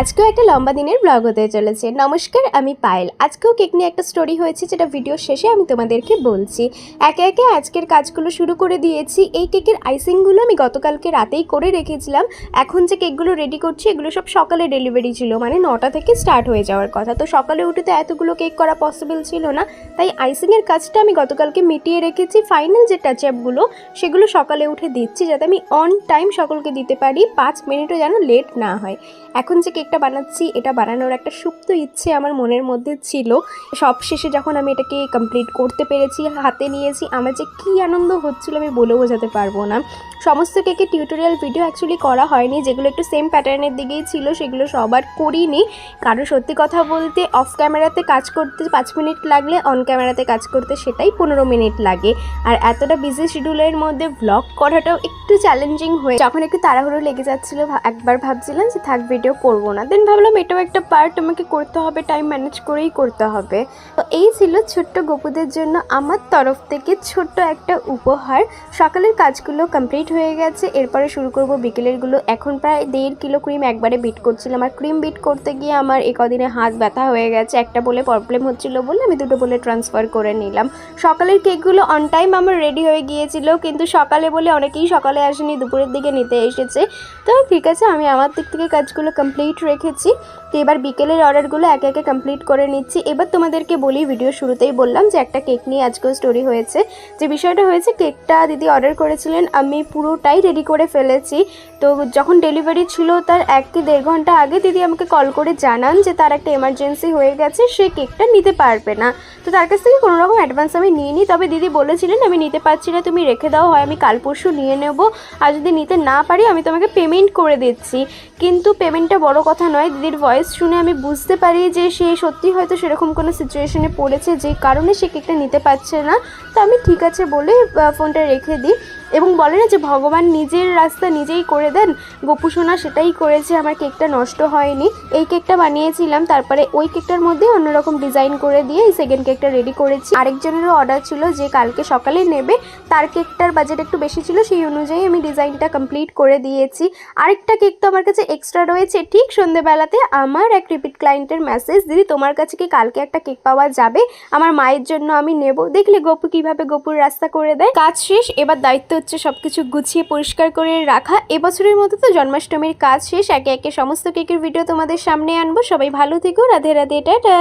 আজকেও একটা লম্বা দিনের ব্লগ হতে চলেছে। নমস্কার, আমি পায়েল। আজকেও কেক নিয়ে একটা স্টোরি হয়েছে, যেটা ভিডিও শেষে আমি তোমাদেরকে বলছি। একে একে আজকের কাজগুলো শুরু করে দিয়েছি। এই কেকের আইসিংগুলো আমি গতকালকে রাতেই করে রেখেছিলাম। এখন যে কেকগুলো রেডি করছি, এগুলো সব সকালে ডেলিভারি ছিল মানে নটা থেকে স্টার্ট হয়ে যাওয়ার কথা। তো সকালে উঠে তো এতগুলো কেক করা পসিবল ছিল না, তাই আইসিংয়ের কাজটা আমি গতকালকে মিটিয়ে রেখেছি। ফাইনাল যে টাচ আপগুলো সেগুলো সকালে উঠে দিচ্ছি, যাতে আমি অন টাইম সকলকে দিতে পারি। পাঁচ মিনিটও যেন লেট না হয়। এখন যে কেকটা বানাচ্ছি, এটা বানানোর একটা সুপ্ত ইচ্ছে আমার মনের মধ্যে ছিল। সব শেষে যখন আমি এটাকে কমপ্লিট করতে পেরেছি, হাতে নিয়েছি, আমার যে কী আনন্দ হচ্ছিল আমি বলে বোঝাতে পারব না। সমস্ত কেকের টিউটোরিয়াল ভিডিও অ্যাকচুয়ালি করা হয়নি, যেগুলো একটু সেম প্যাটার্নের দিকেই ছিল, সেগুলো সবার করিনি। কারণ সত্যি কথা বলতে অফ ক্যামেরাতে কাজ করতে পাঁচ মিনিট লাগলে অন ক্যামেরাতে কাজ করতে সেটাই পনেরো মিনিট লাগে। আর এতটা বিজি শিডিউলের মধ্যে ব্লগ করাটাও একটু চ্যালেঞ্জিং হয়ে যখন একটু তাড়াহুড়ো লেগে যাচ্ছিল, একবার ভাবছিলাম যে থাক ভিডিও করব না দেন ভাবলাম এটাও একটা পার্ট আমাকে করতে হবে টাইম ম্যানেজ করেই করতে হবে। তো এই ছিল ছোট্ট গপুদের জন্য আমার তরফ থেকে ছোট্ট একটা উপহার। সকালের কাজগুলো কমপ্লিট হয়ে গেছে, এরপরে শুরু করব বিকেলেরগুলো এখন প্রায় দেড় কিলো ক্রিম একবারে বিট করছিলাম। আর ক্রিম বিট করতে গিয়ে আমার এ কদিনে হাত ব্যথা হয়ে গেছে। একটা বলে প্রবলেম হচ্ছিল বলে আমি দুটো বলে ট্রান্সফার করে নিলাম। সকালের কেকগুলো অন টাইম আমার রেডি হয়ে গিয়েছিল, কিন্তু সকালে বলে অনেকেই সকালে আসেনি, দুপুরের দিকে নিতে এসেছে। তো ঠিক আছে, আমি আমার দিক থেকে কাজগুলো কমপ্লিট রেখেছি। তো এবার বিকেলের অর্ডারগুলো একে একে কমপ্লিট করে নিচ্ছি। এবার তোমাদেরকে বলি ভিডিও শুরুতেই বললাম যে একটা কেক নিয়ে আজকেও স্টোরি হয়েছে। যে বিষয়টা হয়েছে কেকটা দিদি অর্ডার করেছিলেন, আমি পুরোটাই রেডি করে ফেলেছি। তো যখন ডেলিভারি ছিল তার এক কি দেড় ঘণ্টা আগে দিদি আমাকে কল করে জানান যে তার একটা এমার্জেন্সি হয়ে গেছে, সে কেকটা নিতে পারবে না। তো তার কাছ থেকে কোনো রকম অ্যাডভান্স আমি নিইনি, তবে দিদি বলেছিলেন, আমি নিতে পারছি না, তুমি রেখে দাও, হয় আমি কাল পরশু নিয়ে নেব। আর যদি নিতে না পারি, আমি তোমাকে পেমেন্ট করে দিচ্ছি। কিন্তু পেমেন্টটা বড় নয়, দিদির ভয়েস শুনে আমি বুঝতে পারি যে সে সত্যি হয়তো সেরকম কোনো সিচুয়েশনে পড়েছে যে কারণে সে কেকটা নিতে পারছে না। তো আমি ঠিক আছে বলে ফোনটা রেখে দিই। এবং বলে না যে ভগবান নিজের রাস্তা নিজেই করে দেন। গোপু সোনা সেটাই করেছে, আমার কেকটা নষ্ট হয়নি। এই কেকটা বানিয়েছিলাম, তারপরে ওই কেকটার মধ্যে অন্যরকম ডিজাইন করে দিয়ে এই সেকেন্ড কেকটা রেডি করেছি। আরেকজনেরও অর্ডার ছিল যে কালকে সকালে নেবে, তার কেকটার বাজেট একটু বেশি ছিল, সেই অনুযায়ী আমি ডিজাইনটা কমপ্লিট করে দিয়েছি। আরেকটা কেক তো আমার কাছে এক্সট্রা রয়েছে, ঠিক সন্ধেবেলাতে আমার এক রিপিট ক্লায়েন্টের মেসেজ দিদি, তোমার কাছে কি কালকে একটা কেক পাওয়া যাবে? আমার মায়ের জন্য আমি নেব। দেখলে গপু কীভাবে গপুর রাস্তা করে দেয়। কাজ শেষ, এবার দায়িত্ব হচ্ছে সব কিছু গুছিয়ে পরিষ্কার করে রাখা। এবছরের মতো তো জন্মাষ্টমীর কাজ শেষ। একে একে সমস্ত কেকের ভিডিও তোমাদের সামনে আনব। সবাই ভালো থেকো। রাধে রাধে, টাটা।